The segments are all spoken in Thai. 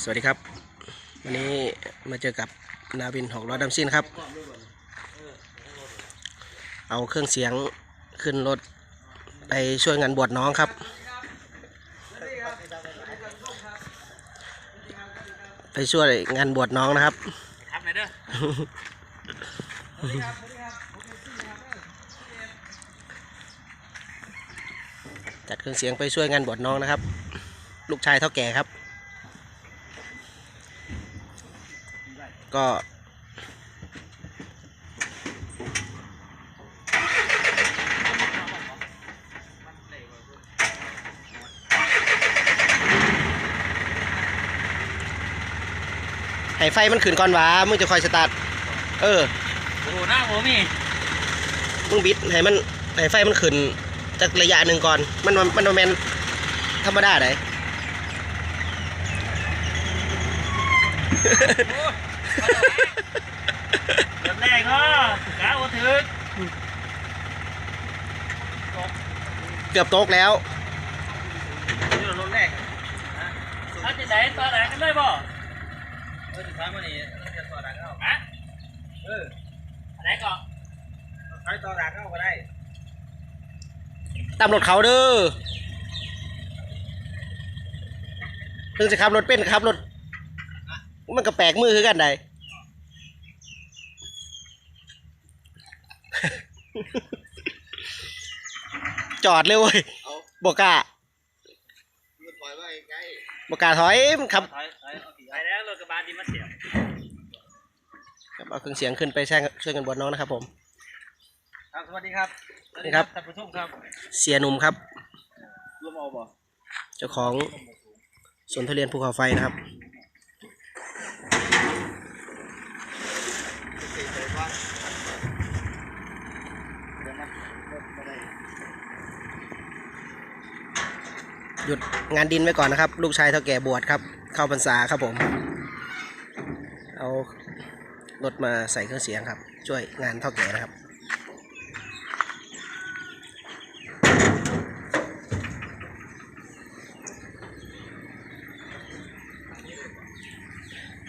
สวัสดีครับ วันนี้มาเจอกับนาวินหกล้อดำซิ่งครับ เอาเครื่องเสียงขึ้นรถไปช่วยงานบวชน้องครับ ไปช่วยงานบวชน้องนะครับครับไหนเด้อจัดเครื่องเสียงไปช่วยงานบวชน้องนะครับ ลูกชายเท่าแก่ครับ ก็ให้ไฟมันขึ้นก่อนหวามึงจะคอยสตาร์ทเออโอ้โหหน้าผมนี่มึงบิดให้มันให้ไฟมันขึ้นจากระยะหนึ่งก่อน มันมันมันบ่แมนธรรมดาได เริ่มแรกเนาะกาโอถึกเกือบตกแล้วนี่เรารถแรกถ้าจะไหนต่อไหนกันเลยบ่เออสุดท้ายมันนี่จะต่อหลังเข้าฮะเออไหนก่อนใช้ต่อหลังเข้าก็ได้ตามรถเขาเด้อเพิ่งจะขับรถเป็นขับรถ มันก็แปลกมือคือกันไดจอดเลยเว้ยบอกกล้าบอกกล้าถอยมันขับถอยถอยไปแล้วรถกระบะดีมาเสียบครับเอาเครื่องเสียงขึ้นไปแช่งช่วยกันบวชน้องนะครับผม ครับสวัสดีครับสวัสดีครับ ท่านผู้ชมครับเสียหนุ่มครับ ร่วมเอาบ่ เจ้าของสวนทุเรียนภูเขาไฟนะครับ หยุดงานดินไว้ก่อนนะครับ ลูกชายเท่าแก่บวชครับ เข้าพรรษาครับผม เอารถมาใส่เครื่องเสียงครับ ช่วยงานเท่าแก่นะครับ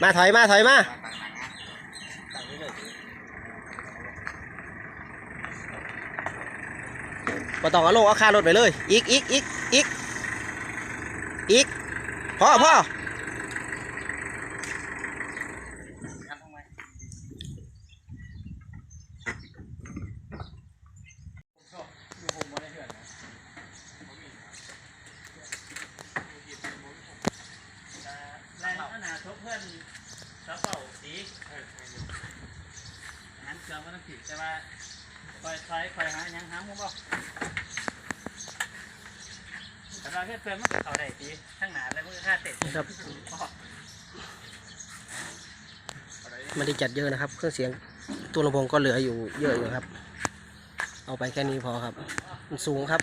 มาถอยมาถอยมา ต้องเอาลงเอาคารถไปเลย อีกอีกอีกอีกอีกพ่อพ่อครับทำไมอยู่ผมบ่ได้เหือนนะแรงขนาดทบเพื่อนกระเป๋าสีงั้นเครื่องมันต้องผิดใช่ไหมคอยใช้คอยหายังห้ามมบ่แต่ เราเพื่อนเพื่อนมันก็เขาได้ดีทั้งหนาและมือค่าเตะครับ ไม่ได้จัดเยอะนะครับ เครื่องเสียงตัวลำโพงก็เหลืออยู่เยอะอยู่ครับ เอาไปแค่นี้พอครับ มันสูงครับ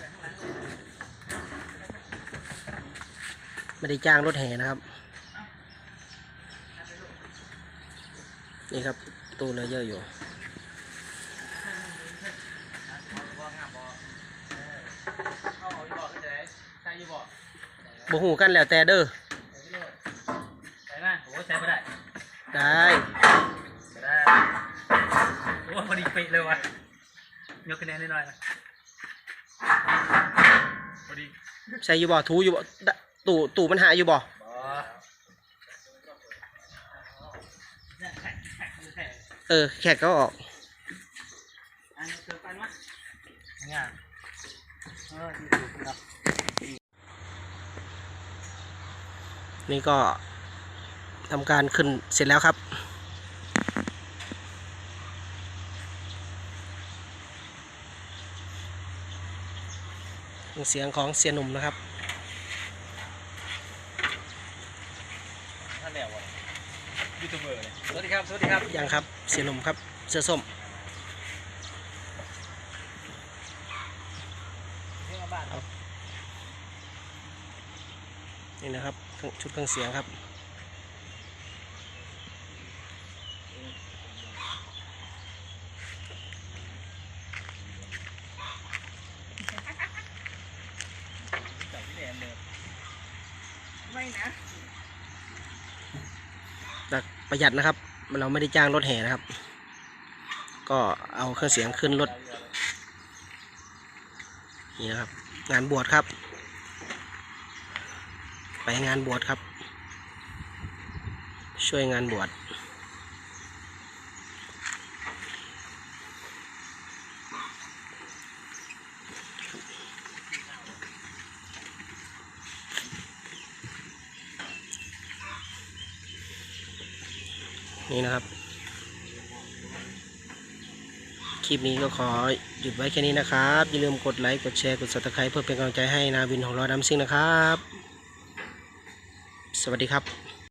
ไม่ได้จ้างรถแห่นะครับ นี่ครับตู้เหลือเยอะอยู่ เอาเอาอยู่บ่ขึ้นจะได้ใช่ อยู่บ่บ่หูกันแล้วแต่เด้อใช่ไหมโอ้ใช้ไม่ได้ได้ได้โอ้พอดีเป๊ะเลยว่ะยกคะแนนนิดหน่อยนะพอดีใส่อยู่บ่ถูอยู่บ่ดะตู่ตู่มันหาอยู่บ่บอเนี่ยแข็งแข็งแข็งเออแขกก็ออกอันนี้เกิดปันวะเนี่ยเออดีถูกแล้ว นี่ก็ทำการขึ้นเสร็จแล้วครับ เสียงของเสียหนุ่มนะครับท่านแล้ววะยูทูบเบอร์เลยสวัสดีครับ สวัสดีครับ ยังครับ เสียหนุ่มครับ เสื้อส้ม เรื่องมาบ้าน นี่นะครับเครื่องชุดเครื่องเสียงครับจากที่แดนเลยไม่นะแบบประหยัดนะครับ เราไม่ได้จ้างรถแห่นะครับ ก็เอาเครื่องเสียงขึ้นรถนี่นะครับ งานบวชครับ ไปงานบวชครับ ช่วยงานบวชนี่นะครับ คลิปนี้ก็ขอหยุดไว้แค่นี้นะครับ อย่าลืมกดไลค์ กดแชร์ กด subscribe เพื่อเป็นกำลังใจให้นาวินของเราดัมซิงนะครับ สวัสดีครับ